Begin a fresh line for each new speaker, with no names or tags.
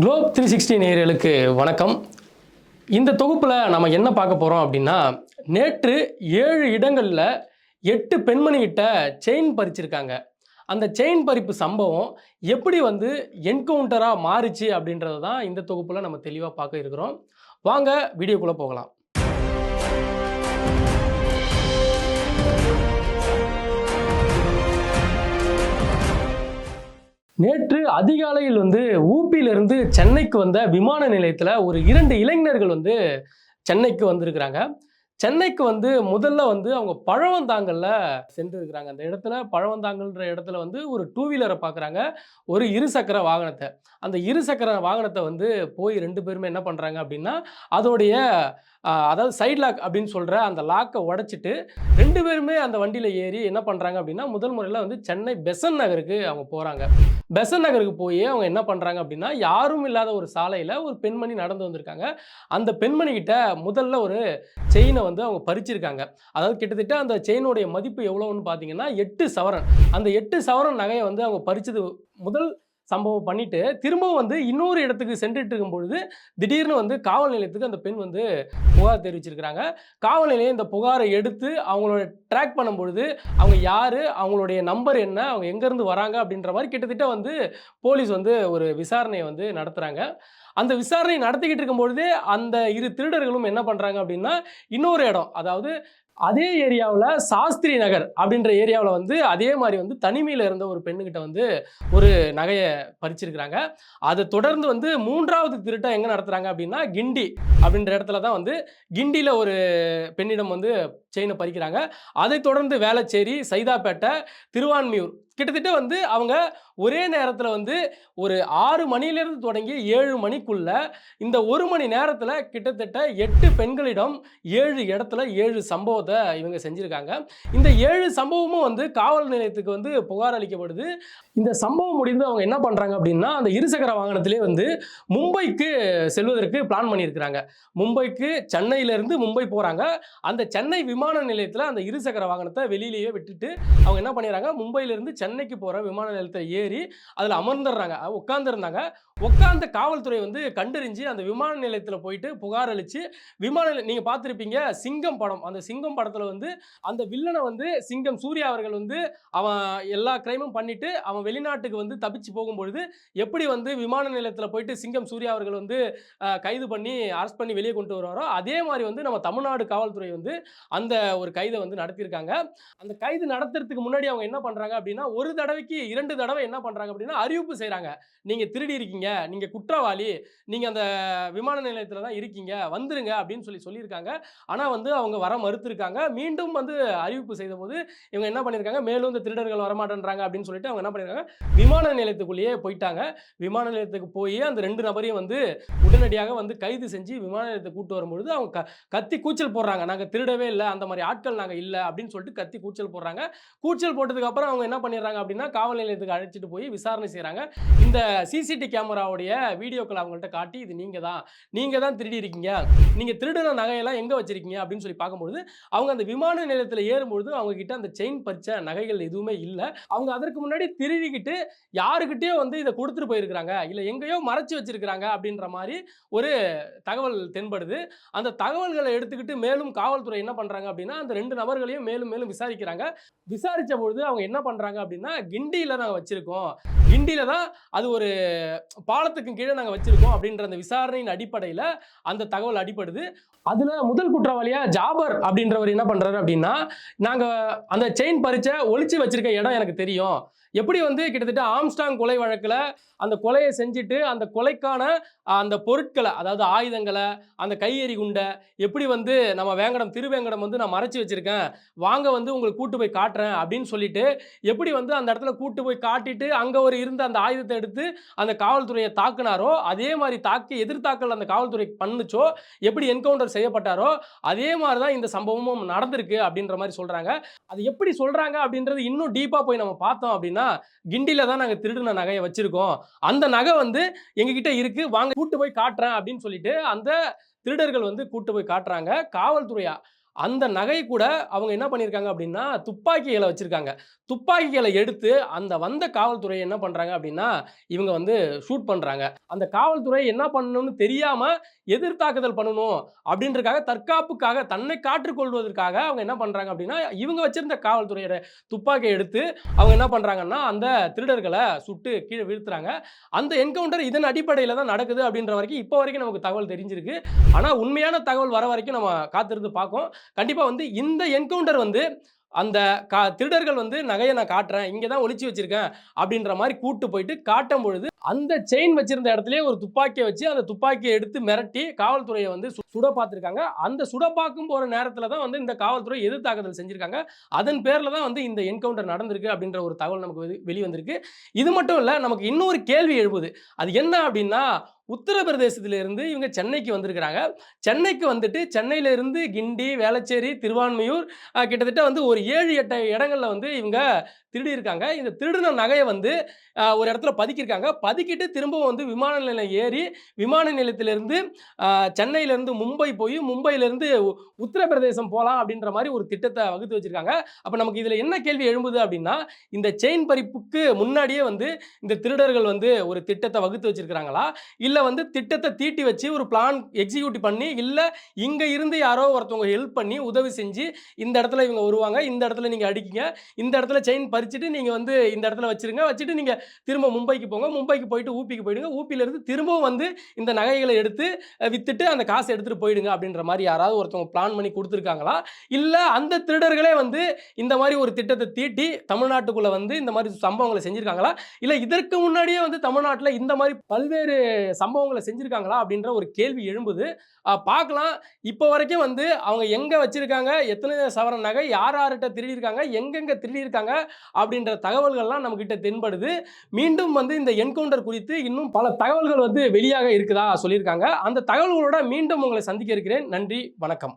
Globe three sixty நேயர்களுக்கு வணக்கம். இந்த தொகுப்பில் நம்ம என்ன பார்க்க போகிறோம் அப்படின்னா நேற்று ஏழு இடங்களில் எட்டு பெண்மணிகிட்ட செயின் பறிச்சிருக்காங்க. அந்த செயின் பறிப்பு சம்பவம் எப்படி வந்து என்கவுண்டராக மாறுச்சு அப்படின்றது தான் இந்த தொகுப்பில் நம்ம தெளிவாக பார்க்க இருக்கிறோம். வாங்க வீடியோக்குள்ளே போகலாம். நேற்று அதிகாலையில் வந்து ஊப்பியிலிருந்து சென்னைக்கு வந்த விமான நிலையத்தில் ஒரு இரண்டு இளைஞர்கள் வந்து சென்னைக்கு வந்திருக்கிறாங்க. சென்னைக்கு வந்து முதல்ல வந்து அவங்க பழவந்தாங்கல்ல சென்றிருக்கிறாங்க. அந்த இடத்துல பழவந்தாங்கல்ன்ற இடத்துல வந்து ஒரு டூ வீலரை பார்க்குறாங்க ஒரு இருசக்கர வாகனத்தை. அந்த இருசக்கர வாகனத்தை வந்து போய் ரெண்டு பேருமே என்ன பண்ணுறாங்க அப்படின்னா அதோடைய அதாவது சைட் லாக் அப்படின்னு சொல்கிற அந்த லாக்கை உடைச்சிட்டு ரெண்டு பேருமே அந்த வண்டியில் ஏறி என்ன பண்ணுறாங்க அப்படின்னா முதல் முறையில் வந்து சென்னை பெசன் நகருக்கு அவங்க போகிறாங்க பெசன் நகருக்கு போய் அவங்க என்ன பண்ணுறாங்க அப்படின்னா யாரும் இல்லாத ஒரு சாலையில் ஒரு பெண்மணி நடந்து வந்திருக்காங்க. அந்த பெண்மணிக்கிட்ட முதல்ல ஒரு செயினை வந்து அவங்க பறிச்சிருக்காங்க. அதாவது கிட்டத்தட்ட அந்த செயினுடைய மதிப்பு எவ்வளோன்னு பார்த்தீங்கன்னா எட்டு சவரன். அந்த எட்டு சவரன் நகையை வந்து அவங்க பறிச்சது முதல் சம்பவம் பண்ணிட்டு திரும்பவும் வந்து இன்னொரு இடத்துக்கு சென்றுட்டு இருக்கும் பொழுது திடீர்னு வந்து காவல் நிலையத்துக்கு அந்த பெண் வந்து புகார் தெரிவிச்சிருக்கிறாங்க. காவல் நிலையம் இந்த புகாரை எடுத்து அவங்களோட ட்ராக் பண்ணும்பொழுது அவங்க யார் அவங்களுடைய நம்பர் என்ன அவங்க எங்கேருந்து வராங்க அப்படின்ற மாதிரி கிட்டத்தட்ட வந்து போலீஸ் வந்து ஒரு விசாரணையை வந்து நடத்துகிறாங்க அந்த விசாரணை நடத்திக்கிட்டு இருக்கும்பொழுதே அந்த இரு திருடர்களும் என்ன பண்ணுறாங்க அப்படின்னா இன்னொரு இடம் அதாவது அதே ஏரியாவில் சாஸ்திரி நகர் அப்படின்ற ஏரியாவில் வந்து அதே மாதிரி வந்து தனிமையில் இருந்த ஒரு பெண்ணுக்கிட்ட வந்து ஒரு நகையை பறிச்சிருக்கிறாங்க. அதை தொடர்ந்து வந்து மூன்றாவது திருட்டம் எங்கே நடத்துகிறாங்க அப்படின்னா கிண்டி அப்படின்ற இடத்துல தான் வந்து கிண்டியில் ஒரு பெண்ணிடம் வந்து செயினை பறிக்கிறாங்க. அதை தொடர்ந்து வேளச்சேரி சைதாப்பேட்டை திருவான்மியூர் கிட்டத்தட்ட வந்து அவங்க ஒரே நேரத்தில் வந்து ஒரு ஆறு மணிலேருந்து தொடங்கி ஏழு மணிக்குள்ள இந்த ஒரு மணி நேரத்தில் கிட்டத்தட்ட எட்டு பெண்களிடம் ஏழு இடத்துல ஏழு சம்பவத்தை இவங்க செஞ்சுருக்காங்க. இந்த ஏழு சம்பவமும் வந்து காவல் நிலையத்துக்கு வந்து புகார் அளிக்கப்படுது. இந்த சம்பவம் முடிந்து அவங்க என்ன பண்ணுறாங்க அப்படின்னா அந்த இருசக்கர வாகனத்திலே வந்து மும்பைக்கு செல்வதற்கு பிளான் பண்ணியிருக்கிறாங்க. மும்பைக்கு சென்னையிலேருந்து மும்பை போகிறாங்க அந்த சென்னை விமான நிலையத்தில் அந்த இருசக்கர வாகனத்தை வெளியிலேயே விட்டுட்டு அவங்க என்ன பண்ணிடுறாங்க? மும்பையிலேருந்து சென்னைக்கு போகிற விமான நிலையத்தில் ஏறி அதில் அமர்ந்துடுறாங்க. உட்காந்துருந்தாங்க உட்காந்த காவல்துறை வந்து கண்டறிஞ்சு அந்த விமான நிலையத்தில் போயிட்டு புகார் அளித்து விமான நிலையம் நீங்கள் பார்த்துருப்பீங்க சிங்கம் படம். அந்த சிங்கம் படத்தில் வந்து அந்த வில்லனை வந்து சிங்கம் சூர்யா அவர்கள் வந்து அவன் எல்லா கிரைமும் பண்ணிட்டு அவன் வெளிநாட்டுக்கு வந்து தப்பிச்சு போகும்பொழுது எப்படி வந்து விமான நிலையத்தில் போயிட்டு சிங்கம் சூர்யா அவர்கள் வந்து கைது பண்ணி அரெஸ்ட் பண்ணி வெளியே கொண்டு வருவாரோ அதே மாதிரி வந்து நம்ம தமிழ்நாடு காவல்துறை வந்து அந்த ஒரு கைதை வந்து நடத்தியிருக்காங்க. அந்த கைது நடத்துறதுக்கு முன்னாடி அவங்க என்ன பண்ணுறாங்க அப்படின்னா ஒரு தடவைக்கு இரண்டு தடவை என்ன பண்ணுறாங்க அப்படின்னா அறிவிப்பு செய்கிறாங்க நீங்கள் திருடி இருக்கீங்க நீங்கள் குற்றவாளி நீங்கள் அந்த விமான நிலையத்தில் தான் இருக்கீங்க வந்துருங்க அப்படின்னு சொல்லி சொல்லியிருக்காங்க. ஆனால் வந்து அவங்க வர மறுத்துருக்காங்க. மீண்டும் வந்து அறிவிப்பு செய்தபோது இவங்க என்ன பண்ணியிருக்காங்க? மேலும் இந்த திருடர்கள் வரமாட்டேன்றாங்க அப்படின்னு சொல்லிட்டு அவங்க என்ன பண்ணியிருக்காங்க? விமான நிலையத்துக்குள்ளேயே போயிட்டாங்க. விமான நிலையத்துக்கு போய் அந்த ரெண்டு நபரையும் வந்து உடனடியாக வந்து கைது செஞ்சு விமான நிலையத்தை கூட்டு வரும்பொழுது அவங்க க கத்தி கூச்சல் போடுறாங்க. நாங்கள் திருடவே இல்லை அந்த மாதிரி ஆட்கள் நாங்கள் இல்லை அப்படின்னு சொல்லிட்டு கத்தி கூச்சல் போடுறாங்க. கூச்சல் போட்டதுக்கு அப்புறம் அவங்க என்ன பண்ணிடுறாங்க? அப்படின்னா காவல் நிலையத்துக்கு அழைச்சிட்டு போய் விசாரணை செய்கிறாங்க இந்த சிசிடி கேமராவுடைய வீடியோக்களை அவங்கள்ட்ட காட்டி இது நீங்கள் தான் நீங்கள் தான் திருடி இருக்கீங்க நீங்கள் திருடின நகையெல்லாம் எங்கே வச்சிருக்கீங்க? அப்படின்னு சொல்லி பார்க்கும்பொழுது அவங்க அந்த விமான நிலையத்தில் ஏறும்பொழுது அவங்க கிட்ட அந்த செயின் பறிச்ச நகைகள் எதுவுமே இல்லை. அவங்க அதற்கு முன்னாடி திருடிக்கிட்டு யாருக்கிட்டேயோ வந்து இதை கொடுத்துட்டு போயிருக்கிறாங்க. இல்லை எங்கேயோ மறைச்சு வச்சிருக்கிறாங்க அப்படின்ற மாதிரி ஒரு தகவல் தென்படுது. அந்த தகவல்களை எடுத்துக்கிட்டு மேலும் காவல்துறை என்ன பண்ணுறாங்க அப்படின்னா அந்த ரெண்டு நபர்களையும் மேலும் மேலும் விசாரிக்கிறாங்க. விசாரித்த பொழுது அவங்க என்ன பண்ணுறாங்க அப்படின்னா கிண்டியில் நாங்கள் வச்சுருக்கோம். கிண்டியில தான் அது ஒரு பாலத்துக்கு கீழே நாங்கள் வச்சுருக்கோம் அப்படின்ற அந்த விசாரணையின் அடிப்படையில் அந்த தகவல் அடிப்படுது அதில் முதல் குற்றவாளியாக ஜாபர் அப்படின்றவர் என்ன பண்ணுறாரு அப்படின்னா நாங்கள் அந்த செயின் பறிச்ச ஒழிச்சு வச்சிருக்க இடம் எனக்கு தெரியும். எப்படி வந்து கிட்டத்தட்ட ஆம்ஸ்டாங் கொலை வழக்கில் அந்த கொலையை செஞ்சுட்டு அந்த கொலைக்கான அந்த பொருட்களை அதாவது ஆயுதங்களை அந்த கையெறி குண்டை எப்படி வந்து நம்ம வேங்கடம் திருவேங்கடம் வந்து நான் மறைச்சி வச்சுருக்கேன் வாங்க வந்து உங்களுக்கு கூட்டு போய் காட்டுறேன் அப்படின்னு சொல்லிட்டு எப்படி வந்து அந்த இடத்துல கூட்டு போய் காட்டிட்டு அங்கே ஒரு இருந்த அந்த ஆயுதத்தை எடுத்து அந்த காவல்துறையை தாக்குனாரோ அதே மாதிரி தாக்கி எதிர்த்தாக்கல் அந்த காவல்துறை பண்ணுச்சோ எப்படி என்கவுண்டர் செய்யப்பட்டாரோ அதே மாதிரி தான் இந்த சம்பவமும் நடந்திருக்கு அப்படின்ற மாதிரி சொல்கிறாங்க அது எப்படி சொல்கிறாங்க அப்படின்றது இன்னும் டீப்பாக போய் நம்ம பார்த்தோம் அப்படின்னா கிண்டியில் தான் நாங்கள் திருடின நகையை வச்சுருக்கோம். அந்த நகை வந்து எங்ககிட்ட இருக்குது வாங்க கூட்டு போய் காட்டுறேன் அப்படின்னு சொல்லிட்டு அந்த திருடர்கள் வந்து கூட்டு போய் காட்டுறாங்க. காவல்துறையா அந்த நகை கூட அவங்க என்ன பண்ணியிருக்காங்க அப்படின்னா துப்பாக்கிகளை வச்சுருக்காங்க. துப்பாக்கிகளை எடுத்து அந்த வந்த காவல்துறை என்ன பண்ணுறாங்க அப்படின்னா இவங்க வந்து ஷூட் பண்ணுறாங்க அந்த காவல்துறை என்ன பண்ணணும்னு தெரியாமல் எதிர்த்தாக்குதல் பண்ணணும் அப்படின்றக்காக தற்காப்புக்காக தன்னை காற்றுக்கொள்வதற்காக அவங்க என்ன பண்ணுறாங்க அப்படின்னா இவங்க வச்சுருந்த காவல்துறையோட துப்பாக்கியை எடுத்து அவங்க என்ன பண்ணுறாங்கன்னா அந்த திருடர்களை சுட்டு கீழே வீழ்த்துறாங்க. அந்த என்கவுண்டர் இதன் அடிப்படையில் தான் நடக்குது அப்படின்ற வரைக்கும் இப்போ வரைக்கும் நமக்கு தகவல் தெரிஞ்சிருக்கு. ஆனால் உண்மையான தகவல் வர வரைக்கும் நம்ம காத்திருந்து பார்க்கோம். கண்டிப்பாக வந்து இந்த என்கவுண்டர் வந்து அந்த கா திருடர்கள் வந்து நகையை நான் காட்டுறேன் இங்கே தான் ஒழிச்சு வச்சிருக்கேன் அப்படின்ற மாதிரி கூட்டு போயிட்டு காட்டும் பொழுது அந்த செயின் வச்சிருந்த இடத்துலயே ஒரு துப்பாக்கியை வச்சு அந்த துப்பாக்கியை எடுத்து மிரட்டி காவல்துறையை வந்து சு- சுட பார்த்துருக்காங்க. அந்த சுட பார்க்கும் போற நேரத்தில் தான் வந்து இந்த காவல்துறை எதிர் தாக்குதல் செஞ்சிருக்காங்க. அதன் பேரில் தான் வந்து இந்த என்கவுண்டர் நடந்திருக்கு அப்படின்ற ஒரு தகவல் நமக்கு வெளி- வெளிவந்திருக்கு. இது மட்டும் இல்லை நமக்கு இன்னொரு கேள்வி எழுபது அது என்ன அப்படின்னா உத்தரப்பிரதேசத்திலிருந்து இவங்க சென்னைக்கு வந்திருக்கிறாங்க. சென்னைக்கு வந்துட்டு சென்னையிலிருந்து கிண்டி வேளச்சேரி திருவான்மையூர் கிட்டத்தட்ட வந்து ஒரு ஏழு எட்டு இடங்களில் வந்து இவங்க திருடி இருக்காங்க இந்த திருடின நகையை வந்து ஒரு இடத்துல பதுக்கியிருக்காங்க. பதுக்கிட்டு திரும்பவும் வந்து விமான நிலையம் ஏறி விமான நிலையத்திலிருந்து சென்னையிலேருந்து மும்பை போய் மும்பையிலேருந்து உத்தரப்பிரதேசம் போகலாம் அப்படின்ற மாதிரி ஒரு திட்டத்தை வகுத்து வச்சுருக்காங்க. அப்போ நமக்கு இதில் என்ன கேள்வி எழும்புது அப்படின்னா இந்த செயின் பறிப்புக்கு முன்னாடியே வந்து இந்த திருடர்கள் வந்து ஒரு திட்டத்தை வகுத்து வச்சுருக்கிறாங்களா? இல்லை வந்து திட்டத்தை தீட்டி வச்சு ஒரு பிளான் எக்ஸிக்யூட் பண்ணி இல்லை இங்கே இருந்து யாரோ ஒருத்தவங்க ஹெல்ப் பண்ணி உதவி செஞ்சு இந்த இடத்துல இவங்க வருவாங்க இந்த இடத்துல நீங்கள் அடிக்கிங்க இந்த இடத்துல செயின் பறிச்சுட்டு நீங்கள் வந்து இந்த இடத்துல வச்சுருங்க வச்சுட்டு நீங்கள் திரும்ப மும்பைக்கு போங்க மும்பைக்கு போயிட்டு ஊப்பிக்கு போயிடுங்க. ஊப்பியிலேருந்து திரும்பவும் வந்து இந்த நகைகளை எடுத்து வித்துட்டு அந்த காசை எடுத்துகிட்டு போயிடுங்க அப்படின்ற மாதிரி யாராவது ஒருத்தவங்க பிளான் பண்ணி கொடுத்துருக்காங்களா? இல்லை அந்த திருடர்களே வந்து இந்த மாதிரி ஒரு திட்டத்தை தீட்டி தமிழ்நாட்டுக்குள்ளே வந்து இந்த மாதிரி சம்பவங்களை செஞ்சுருக்காங்களா? இல்லை இதற்கு முன்னாடியே வந்து தமிழ்நாட்டில் இந்த மாதிரி பல்வேறு சம்பவங்களை செஞ்சுருக்காங்களா? அப்படின்ற ஒரு கேள்வி எழும்புது. பார்க்கலாம். இப்போ வரைக்கும் வந்து அவங்க எங்கே வச்சுருக்காங்க? எத்தனை சவரன் நகை? யார் யார்கிட்ட திருடியிருக்காங்க? எங்கெங்கே திருடியிருக்காங்க? அப்படின்ற தகவல்கள்லாம் நம்மக்கிட்ட தென்படுது. மீண்டும் வந்து இந்த என்கவுண்டர் கவுண்டர் குறித்து இன்னும் பல தகவல்கள் வந்து வெளியாக இருக்குதா சொல்லியிருக்காங்க. அந்த தகவல்களோட மீண்டும் உங்களை சந்திக்க இருக்கிறேன். நன்றி வணக்கம்.